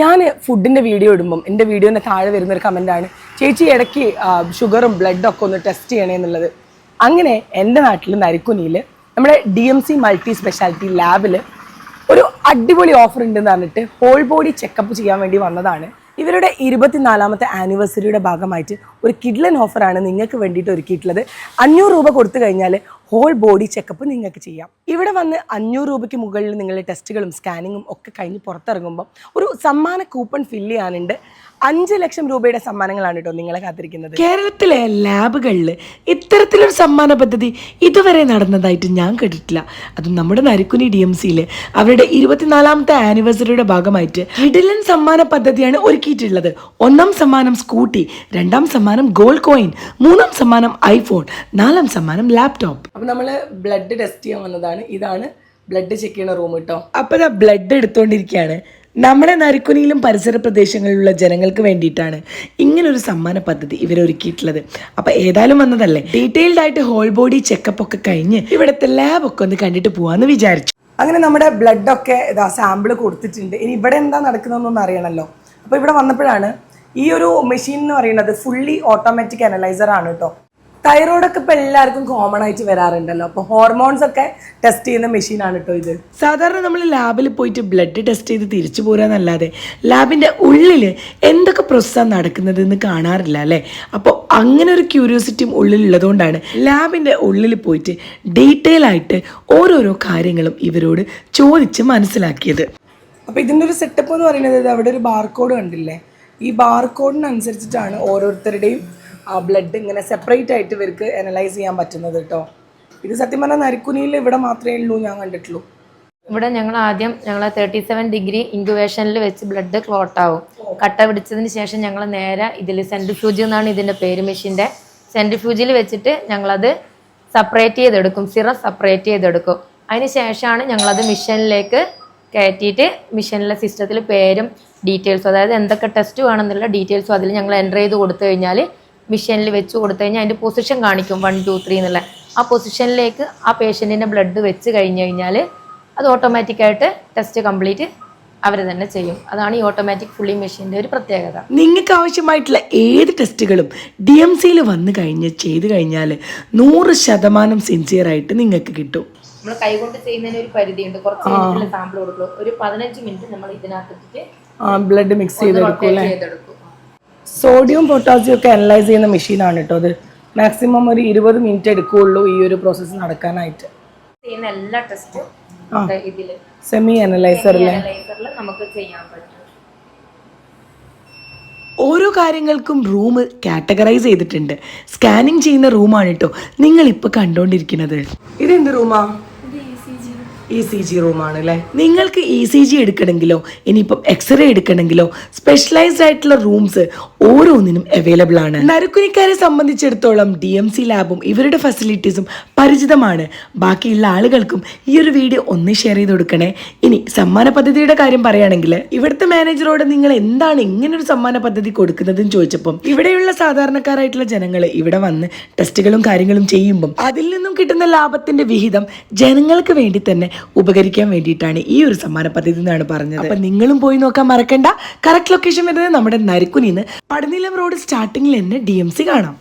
ഞാൻ ഫുഡിന്റെ വീഡിയോ ഇടുമ്പം എന്റെ വീഡിയോന്റെ താഴെ വരുന്നൊരു കമന്റാണ് ചേച്ചി ഇടയ്ക്ക് ഷുഗറും ബ്ലഡും ഒക്കെ ഒന്ന് ടെസ്റ്റ് ചെയ്യണേ എന്നുള്ളത്. അങ്ങനെ എന്റെ നാട്ടിൽ നരിക്കുനിയിൽ നമ്മുടെ D M C multi speciality ലാബിൽ ഒരു അടിപൊളി ഓഫർ ഉണ്ടെന്ന് പറഞ്ഞിട്ട് ഹോൾ ബോഡി ചെക്കപ്പ് ചെയ്യാൻ വേണ്ടി വന്നതാണ്. ഇവരുടെ ഇരുപത്തിനാലാമത്തെ ആനിവേഴ്സറിയുടെ ഭാഗമായിട്ട് ഒരു കിഡ്ലൻ ഓഫറാണ് നിങ്ങൾക്ക് വേണ്ടിയിട്ട് ഒരുക്കിയിട്ടുള്ളത്. അഞ്ഞൂറ് രൂപ കൊടുത്തു കഴിഞ്ഞാൽ ഹോൾ ബോഡി ചെക്കപ്പ് നിങ്ങൾക്ക് ചെയ്യാം. ഇവിടെ വന്ന് അഞ്ഞൂറ് രൂപയ്ക്ക് മുകളിൽ നിങ്ങളുടെ ടെസ്റ്റുകളും സ്കാനിങ്ങും ഒക്കെ കഴിഞ്ഞ് പുറത്തിറങ്ങുമ്പോൾ ഒരു സമ്മാന കൂപ്പൺ ഫില്ല് ചെയ്യാനുണ്ട്. അഞ്ച് ലക്ഷം രൂപയുടെ സമ്മാനങ്ങളാണ് കേട്ടോ നിങ്ങളെ കാത്തിരിക്കുന്നത്. കേരളത്തിലെ ലാബുകളിൽ ഇത്തരത്തിലൊരു സമ്മാന പദ്ധതി ഇതുവരെ നടന്നതായിട്ട് ഞാൻ കേട്ടിട്ടില്ല. അതും നമ്മുടെ നരിക്കുനി ഡി എം സിയിൽ അവരുടെ ഇരുപത്തിനാലാമത്തെ ആനിവേഴ്സറിയുടെ ഭാഗമായിട്ട് ഇഡിലൻ സമ്മാന പദ്ധതിയാണ് ഒരുക്കിയിട്ടുള്ളത്. ഒന്നാം സമ്മാനം സ്കൂട്ടി രണ്ടാം സമ്മാനം ഗോൾഡ് കോയിൻ മൂന്നാം സമ്മാനം ഐഫോൺ നാലാം സമ്മാനം ലാപ്ടോപ്പ്. അപ്പം നമ്മൾ ബ്ലഡ് ടെസ്റ്റ് ചെയ്യാൻ വന്നതാണ്. ഇതാണ് ബ്ലഡ് ചെക്ക് ചെയ്യുന്ന റൂം കേട്ടോ. അപ്പോൾ ഞാൻ ബ്ലഡ് എടുത്തുകൊണ്ടിരിക്കുകയാണ് നമ്മുടെ നരിക്കുനിയിലും പരിസര പ്രദേശങ്ങളിലുള്ള ജനങ്ങൾക്ക് വേണ്ടിയിട്ടാണ് ഇങ്ങനൊരു സമ്മാന പദ്ധതി ഇവർ ഒരുക്കിയിട്ടുള്ളത് അപ്പോൾ ഏതായാലും വന്നതല്ലേ? ഡീറ്റെയിൽഡ് ആയിട്ട് ഹോൾ ബോഡി ചെക്കപ്പ് ഒക്കെ കഴിഞ്ഞ് ഇവിടുത്തെ ലാബ് ഒക്കെ ഒന്ന് കണ്ടിട്ട് പോവാന്ന് വിചാരിച്ചു. അങ്ങനെ നമ്മുടെ ബ്ലഡ് ഒക്കെ ഇതാ സാമ്പിൾ കൊടുത്തിട്ടുണ്ട്. ഇനി ഇവിടെ എന്താ നടക്കുന്നതെന്നൊന്നും അറിയണമല്ലോ അപ്പോൾ ഇവിടെ വന്നപ്പോഴാണ് ഈ ഒരു മെഷീൻ എന്ന് പറയുന്നത് ഫുള്ളി ഓട്ടോമാറ്റിക് അനലൈസർ ആണ് കേട്ടോ തൈറോയിഡൊക്കെ ഇപ്പോൾ എല്ലാവർക്കും കോമൺ ആയിട്ട് വരാറുണ്ടല്ലോ. അപ്പോൾ ഹോർമോൺസ് ഒക്കെ ടെസ്റ്റ് ചെയ്യുന്ന മെഷീനാണ് കേട്ടോ ഇത്. സാധാരണ നമ്മൾ ലാബിൽ പോയിട്ട് ബ്ലഡ് ടെസ്റ്റ് ചെയ്ത് തിരിച്ചു പോരാന്നല്ലാതെ ലാബിന്റെ ഉള്ളിൽ എന്തൊക്കെ പ്രോസസ്സാണ് നടക്കുന്നത് എന്ന് കാണാറില്ല അല്ലേ? അപ്പോൾ അങ്ങനെ ഒരു ക്യൂരിയോസിറ്റിയും ഉള്ളിലുള്ളതുകൊണ്ടാണ് ലാബിന്റെ ഉള്ളിൽ പോയിട്ട് ഡീറ്റെയിൽ ആയിട്ട് ഓരോരോ കാര്യങ്ങളും ഇവരോട് ചോദിച്ച് മനസ്സിലാക്കിയത്. അപ്പോൾ ഇതിന്റെ ഒരു സെറ്റപ്പ് എന്ന് പറയുന്നത് അവിടെ ഒരു ബാർകോഡ് കണ്ടില്ലേ? ഈ ബാർകോഡിനനുസരിച്ചിട്ടാണ് ഓരോരുത്തരുടെയും ബ്ലഡ് ഇങ്ങനെ സെപ്പറേറ്റ് ആയിട്ട് ഇവർക്ക് അനലൈസ് ചെയ്യാൻ പറ്റുന്നത് കേട്ടോ ഇത് സത്യം പറഞ്ഞാൽ നരിക്കുനിയിൽ ഇവിടെ മാത്രമേ ഉള്ളൂ ഞാൻ കണ്ടിട്ടുള്ളൂ. ഇവിടെ ഞങ്ങൾ ആദ്യം ഞങ്ങൾ തേർട്ടി സെവൻ ഡിഗ്രി ഇൻക്യുബേഷനിൽ വെച്ച് ബ്ലഡ് ക്ലോട്ട് ആവും. കട്ട പിടിച്ചതിന് ശേഷം ഞങ്ങൾ നേരെ ഇതിൽ സെൻട്രിഫ്യൂജ് എന്നാണ് ഇതിന്റെ പേര് മെഷീന്റെ സെൻട്രിഫ്യൂജിൽ വെച്ചിട്ട് ഞങ്ങളത് സെപ്പറേറ്റ് ചെയ്തെടുക്കും സിറം സെപ്പറേറ്റ് ചെയ്തെടുക്കും. അതിന് ശേഷമാണ് ഞങ്ങളത് മിഷനിലേക്ക് കയറ്റിയിട്ട് മിഷനിലെ സിസ്റ്റത്തിൽ പേരും ഡീറ്റെയിൽസും അതായത് എന്തൊക്കെ ടെസ്റ്റ് വേണമെന്നുള്ള ഡീറ്റെയിൽസും അതിൽ ഞങ്ങൾ എന്റർ ചെയ്ത് കൊടുത്തു കഴിഞ്ഞാൽ മിഷനിൽ വെച്ച് കൊടുത്തു കഴിഞ്ഞാൽ അതിന്റെ പൊസിഷൻ കാണിക്കും വൺ ടു ത്രീ എന്നുള്ള. ആ പൊസിഷനിലേക്ക് ആ പേഷ്യന്റിന്റെ ബ്ലഡ് വെച്ച് കഴിഞ്ഞ് കഴിഞ്ഞാൽ അത് ഓട്ടോമാറ്റിക്കായിട്ട് ടെസ്റ്റ് കംപ്ലീറ്റ് അവർ തന്നെ ചെയ്യും. അതാണ് ഈ ഓട്ടോമാറ്റിക് ഫുള്ളി മെഷീന്റെ ഒരു പ്രത്യേകത. നിങ്ങൾക്ക് ആവശ്യമായിട്ടുള്ള ഏത് ടെസ്റ്റുകളും ഡി എം സിയിൽ വന്നു കഴിഞ്ഞ് ചെയ്ത് കഴിഞ്ഞാൽ നൂറ് ശതമാനം സിൻസിയറായിട്ട് നിങ്ങൾക്ക് കിട്ടും. നമ്മൾ കൈകൊണ്ട് ചെയ്യുന്നതിന് ഒരു പരിധിയുണ്ട്. കുറച്ച് മിനിറ്റിൽ സാമ്പിൾ കൊടുക്കും ഒരു പതിനഞ്ച് മിനിറ്റ് നമ്മൾ ഇതിനകത്തിട്ട് ബ്ലഡ് മിക്സ് ചെയ്തെടുക്കും അല്ലേ? സോഡിയം പൊട്ടാസ്യം ഒക്കെ അനലൈസ് ചെയ്യുന്ന മെഷീനാണ് കേട്ടോ അത്. മാക്സിമം ഒരു ഇരുപത് മിനിറ്റ് എടുക്കുകയുള്ളൂ ഈ ഒരു പ്രോസസ്സ് നടക്കാനായിട്ട്. ചെയ്യുന്ന എല്ലാ ടെസ്റ്റും ഇതിൽ സെമി അനലൈസറിൽ ലേസറിൽ നമുക്ക് ചെയ്യാൻ പറ്റും. ഓരോ കാര്യങ്ങൾക്കും റൂം കാറ്റഗറൈസ് ചെയ്തിട്ടുണ്ട്. സ്കാനിങ് ചെയ്യുന്ന റൂമാണ് കേട്ടോ നിങ്ങളിപ്പോൾ കണ്ടുകൊണ്ടിരിക്കുന്നത് ഇതെന്ത് റൂമാ ഇ സി ജി റൂമാണ് അല്ലേ നിങ്ങൾക്ക് ഇ സി ജി എടുക്കണമെങ്കിലോ ഇനിയിപ്പം എക്സ്റേ എടുക്കണമെങ്കിലോ സ്പെഷ്യലൈസ്ഡ് ആയിട്ടുള്ള റൂംസ് ഓരോന്നിനും അവൈലബിൾ ആണ്. നരുക്കുനിക്കാരെ സംബന്ധിച്ചിടത്തോളം ഡി എം സി ലാബും ഇവരുടെ ഫെസിലിറ്റീസും പരിചിതമാണ്. ബാക്കിയുള്ള ആളുകൾക്കും ഈ ഒരു വീഡിയോ ഒന്ന് ഷെയർ ചെയ്ത് കൊടുക്കണേ. ഇനി സമ്മാന പദ്ധതിയുടെ കാര്യം പറയുകയാണെങ്കിൽ ഇവിടുത്തെ മാനേജറോട് നിങ്ങൾ എന്താണ് ഇങ്ങനെ ഒരു സമ്മാന പദ്ധതി കൊടുക്കുന്നതെന്ന് ചോദിച്ചപ്പം ഇവിടെയുള്ള സാധാരണക്കാരായിട്ടുള്ള ജനങ്ങൾ ഇവിടെ വന്ന് ടെസ്റ്റുകളും കാര്യങ്ങളും ചെയ്യുമ്പം അതിൽ നിന്നും കിട്ടുന്ന ലാഭത്തിന്റെ വിഹിതം ജനങ്ങൾക്ക് വേണ്ടി തന്നെ ഉപകരിക്കാൻ വേണ്ടിയിട്ടാണ് ഈ ഒരു സമ്മാന പദ്ധതി എന്നാണ് പറഞ്ഞത്. അപ്പൊ നിങ്ങളും പോയി നോക്കാൻ മറക്കണ്ട. കറക്റ്റ് ലൊക്കേഷൻ വരുന്നത് നമ്മുടെ നരിക്കുനിന്ന്. പടനിലം റോഡ് സ്റ്റാർട്ടിങ്ങിൽ തന്നെ ഡി എം സി കാണാം.